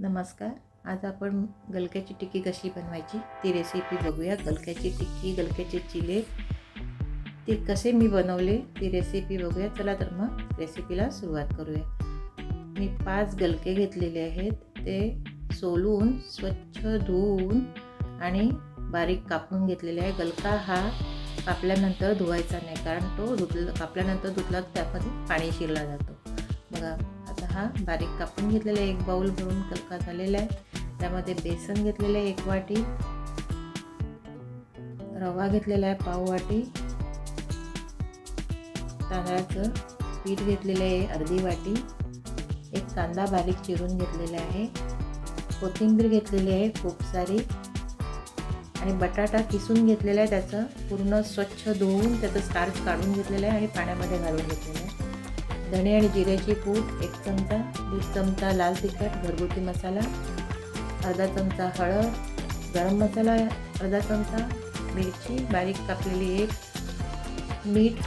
नमस्कार. आज आपण गलक्याची टिक्की कशी बनवायची ती रेसिपी बघूया. गलक्याची टिक्की गलक्याचे चिले ते कसे मी बनवले ती रेसिपी बघूया. चला तर मग रेसिपीला सुरुवात करूया. मी पाच गलके घेतलेले आहेत. ते सोलून स्वच्छ धुवून आणि बारीक कापून घेतलेले आहे. गलका हा कापल्यानंतर धुवायचा नाही कारण तो धुतला कापल्यानंतर धुतला त्यामध्ये पाणी शिरला जातो. बघा हा बारीक कापून घेतलेला एक बाऊल भरून कलका झालेला आहे. त्यामध्ये बेसन घेतलेलं आहे एक वाटी. रवा घेतलेला आहे पाव वाटी. तांदळाचं पीठ घेतलेलं आहे अर्धी वाटी. एक कांदा बारीक चिरून घेतलेला आहे. कोथिंबीर घेतलेली आहे खूप सारी. आणि बटाटा किसून घेतलेला आहे त्याचं पूर्ण स्वच्छ धुवून त्याचं स्टार्च काढून घेतलेलं आहे आणि पाण्यामध्ये घालून घेतलेलं आहे. धणे आणि जिऱ्याची पूड एक चमचा दीड चमचा लाल तिखट घरगुती मसाला अर्धा चमचा हळद गरम मसाला अर्धा चमचा मिरची बारीक कापलेली एक मीठ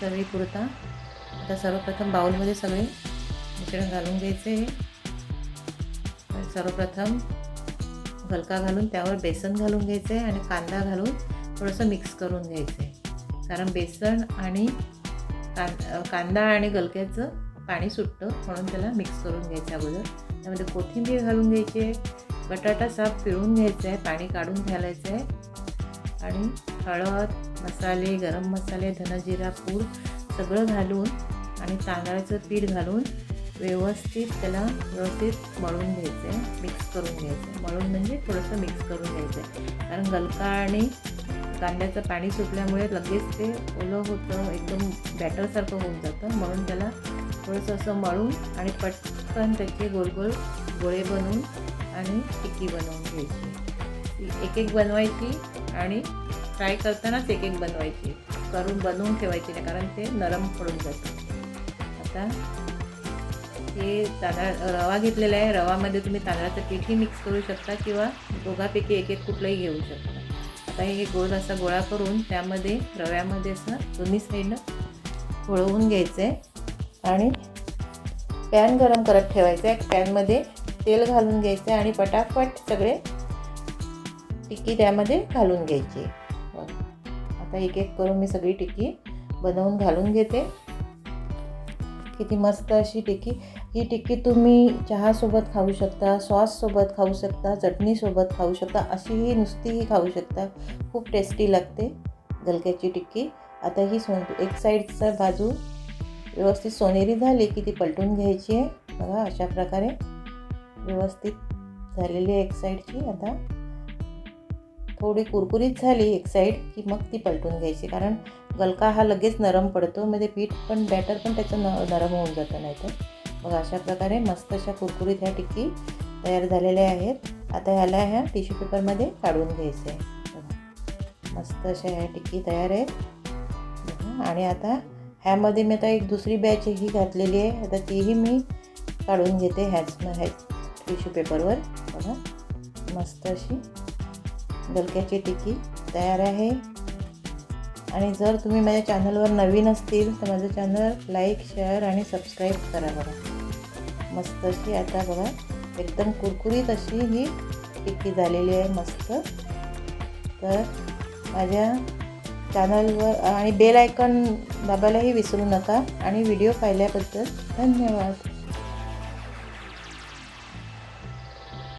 चवीपुरता आता सर्वप्रथम बाउलमध्ये सगळे मिश्रण घालून घ्यायचे. आहे सर्वप्रथम गलका घालून त्यावर बेसन घालून घ्यायचं आहे आणि कांदा घालून थोडंसं मिक्स करून घ्यायचं. आहे कारण बेसन आणि कां कांदा आणि गलक्याचं पाणी सुटतं म्हणून त्याला मिक्स करून घ्यायचं अगोदर. त्यामध्ये कोथिंबीर घालून घ्यायची आहे बटाटा साफ पिळून घ्यायचा आहे पाणी काढून घालायचं आहे. आणि हळद मसाले गरम मसाले धनजिरा पूड सगळं घालून आणि तांदळाचं पीठ घालून व्यवस्थित त्याला व्यवस्थित मळून घ्यायचं आहे मिक्स करून घ्यायचं आहे. मळून म्हणजे थोडंसं मिक्स करून घ्यायचं आहे. कारण गलका आणि कांद्याचं पाणी सुटल्यामुळे लगेच ते ओलं होतं एकदम बॅटरसारखं होऊन जातं. म्हणून त्याला थोडंसं असं मळून आणि पटकन त्याचे गोल गोल गोळे बनवून आणि टिक्की बनवून घ्यायची. एक एक बनवायची आणि फ्राय करतानाच एक एक बनवायची. करून बनवून ठेवायची नाही कारण ते नरम पडून जातं. आता हे तांदळा रवा घेतलेला आहे. रवामध्ये तुम्ही तांदळाचं पीठही मिक्स करू शकता किंवा दोघापैकी एक एक कुठलंही घेऊ शकता. आता हे गोल असा गोळा करून त्यामध्ये रव्यामध्ये असं दोन्ही साईडनं वळवून घ्यायचं आहे आणि पॅन गरम करत ठेवायचं. आहे पॅनमध्ये तेल घालून घ्यायचं आहे आणि पटापट सगळे टिक्की त्यामध्ये घालून घ्यायची. आता एक एक करून मी सगळी टिक्की बनवून घालून घेते. किती मस्त अशी टिक्की. ही टिक्की तुम्ही चहासोबत खाऊ शकता सॉससोबत खाऊ शकता चटणीसोबत खाऊ शकता अशीही नुसतीही खाऊ शकता. खूप टेस्टी लागते गलक्याची टिक्की. आता ही सोन एक साईडचा बाजू व्यवस्थित सोनेरी झाली की ती पलटून घ्यायची आहे. बघा अशा प्रकारे व्यवस्थित झालेली आहे एक साईडची आता थोडी कुरकुरीत झाली एक साईड की मग ती पलटून घ्यायची. कारण गलका हा लगेच नरम पडतो म्हणजे पीठ पण बॅटर पण त्याचं न नरम होऊन जातं नाही तर मग अशा प्रकारे मस्त अशा कुरकुरीत ह्या टिक्की तयार झालेल्या आहेत. आता ह्याला ह्या टिश्यू पेपरमध्ये काढून घ्यायचं आहे मस्त अशा ह्या टिक्की तयार आहेत. आणि आता ह्यामध्ये मी आता एक दुसरी बॅच ही घातलेली आहे. आता तीही मी काढून घेते ह्याच ह्याच टिश्यू पेपरवर बघा. मस्त अशी गलक्याची टिकी तयार आहे. आणि जर तुम्ही माझ्या चॅनलवर नवीन असतील तर माझं चॅनल लाईक शेअर आणि सबस्क्राईब करा बघा. मस्त अशी आता बघा एकदम कुरकुरीत अशी ही टिक्की झालेली आहे मस्त. तर माझ्या चॅनलवर आणि बेल आयकॉन दाबायलाही विसरू नका. आणि व्हिडिओ पाहिल्याबद्दल धन्यवाद.